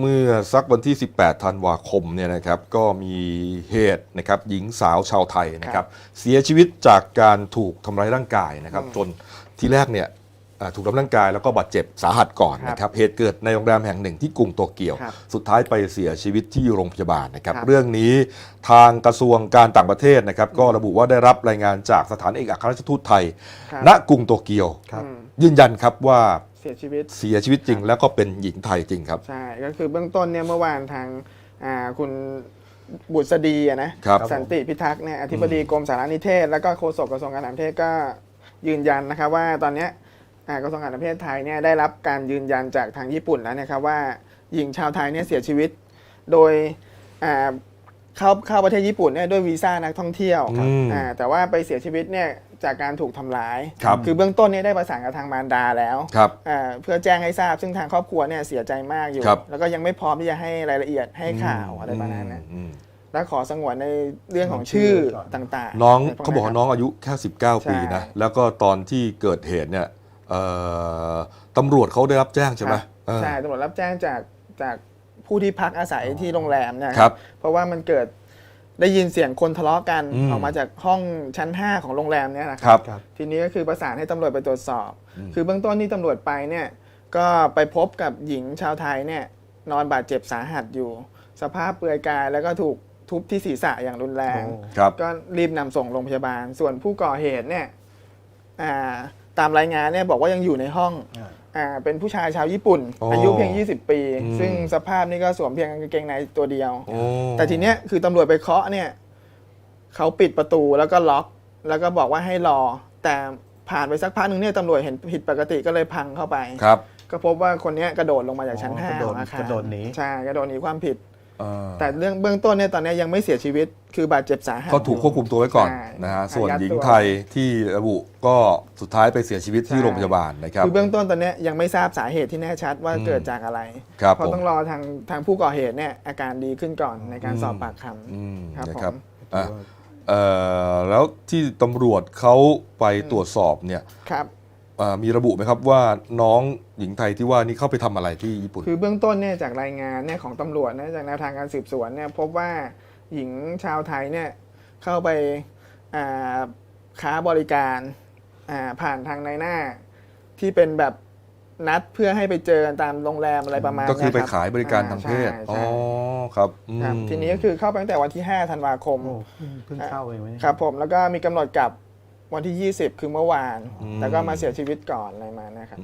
เมื่อสักวันที่ 18 ธันวาคมเนี่ยนะครับก็มีเหตุนะครับหญิงสาวชาวไทยนะครับเสียชีวิตจากการถูกทำร้ายร่างกายนะครับจนที่แรกเนี่ยอ่าถูกทำร้ายร่างกายแล้วก็บาดเจ็บสาหัสก่อนนะครับเหตุเกิดในโรงแรมแห่งหนึ่งที่กรุงโตเกียวครับสุดท้ายไปเสียชีวิตที่โรงพยาบาลนะครับครับเรื่องนี้ทางกระทรวงการต่างประเทศนะครับก็ระบุว่าได้รับรายงานจากสถานเอกอัครราชทูตไทยครับณกรุงโตเกียวครับอืมยืนยันครับว่า เสียชีวิต เสียชีวิตจริง แล้วก็เป็นหญิงไทยจริงครับ ใช่ ก็คือเบื้องต้นเนี่ยเมื่อวานทางอ่าคุณบุษดีอะนะครับสันติพิทักษ์เนี่ยอธิบดีกรมสารนิเทศ แล้วก็โฆษกกระทรวงการต่างประเทศก็ยืนยันนะครับว่าตอนเนี้ยอ่ากระทรวงการต่างประเทศไทยเนี่ยได้รับการยืนยันจากทางญี่ปุ่นแล้วนะครับว่าหญิงชาวไทยเนี่ยเสียชีวิต โดยอ่าเข้าเข้าประเทศญี่ปุ่นเนี่ยด้วยวีซ่านักท่องเที่ยวอืมอ่าแต่ว่าไปเสียชีวิตเนี่ย จากการถูกทำร้าย ครับคือเบื้องต้นเนี่ยได้ประสานกับทางมารดาแล้วครับอ่าเพื่อแจ้งให้ทราบซึ่งทางครอบครัวเนี่ยเสียใจมากอยู่ ครับ แล้วก็ยังไม่พร้อมที่จะให้รายละเอียดให้ข่าวอะไรประมาณนั้นอืมและขอสงวนในเรื่องของชื่อต่างๆน้องะไรพวเขาบอกว่าน้องอายุแค่ 19 ปีนะใช่แล้วก็ตอนที่เกิดเหตุเนี่ยเอ่อตำรวจเขาได้รับแจ้งใช่ไหมครับเออ ใช่ตำรวจรับแจ้งจากจากผู้ที่พักอาศัยที่โรงแรมเนยครับ เพราะว่ามันเกิด ได้ยินเสียงคนทะเลาะกันอืมออกมาจากห้องชั้น 5 ของโรงแรมเนี่ยนะคครับรับครับ ทีนี้ก็คือประสานให้ตำรวจไปตรวจสอบอืมคือเบื้องต้นที่ตำรวจไปเนี่ยก็ไปพบกับหญิงชาวไทยเนี่ยนอนบาดเจ็บสาหัสอยู่ สภาพเปลือยกายแล้วก็ถูกทุบที่ศีรษะอย่างรุนแรงโอ้ครับ ก็รีบนำส่งโรงพยาบาล ส่วนผู้ก่อเหตุเนี่ยอ่าตามรายงานเนี่ยบอกว่ายังอยู่ในห้อง อ่า อ่าเป็นผู้ชายชาวญี่ปุ่น อ๋อออายุเพียง 20 ปี อืม ซึ่งสภาพนี่ก็สวมเพียงกางเกงในตัวเดียว โอ้แต่ทีเนี้ยคือตำรวจไปเคาะเนี่ยเขาปิดประตูแล้วก็ล็อก แล้วก็บอกว่าให้รอ แต่ผ่านไปสักพักหนึ่งเนี่ยตำรวจเห็นผิดปกติก็เลยพังเข้าไป ครับ ก็พบว่าคนเนี้ยกระโดดลงมาจากชั้นอ๋อห้ากระโดดของอาคารกระโดดหนี ใช่กระโดดหนีความผิดเอ่อ แต่เรื่องเบื้องต้นเนี่ยตอนเนี้ยยังไม่เสียชีวิต คือบาดเจ็บสาหัสก็ถูกควบคุมตัวไว้ก่อนใช่นะฮะอายัดส่วนหญิงตัวไทยที่ระบุก็สุดท้ายไปเสียชีวิตที่ใช่โรงพยาบาลนะครับคือเบื้องต้นตอนเนี้ยยังไม่ทราบสาเหตุที่แน่ชัดว่าอืมเกิดจากอะไรครับเพราะผมต้องรอทางทางผู้ก่อเหตุเนี่ยอาการดีขึ้นก่อนในการสอบปากคอืมำครับนะผครับมอะเอ่อแล้วที่ตำรวจเขาไปตรวจสอบเนี่ยครับเอ่อ มีระบุไหมครับว่าน้องหญิงไทยที่ว่านี่เข้าไปทำอะไรที่ญี่ปุ่น คือเบื้องต้นเนี่ยจากรายงานเนี่ยของตำรวจนะจากแนวทางการสืบสวนเนี่ยพบว่าหญิงชาวไทยเนี่ยเข้าไปอ่าค้าบริการอ่าผ่านทางในหน้าที่เป็นแบบนัดเพื่อให้ไปเจอกันตามโรงแรมอะไรประมาณก็คือไปเนี้ขายบริการทางเพศใช่อ๋อใช่ครับอืมครับ ทีนี้ก็คือเข้าไปตั้งแต่วันที่ 5 ธันวาคมโอ้เพิ่งเพิ่งเข้าเองไหมเนี่ยครับผมแล้วก็มีกำหนดกลับ วันที่ 20 คือเมื่อวานอืมแล้วก็มาเสียชีวิตก่อนอะไรมานะครับ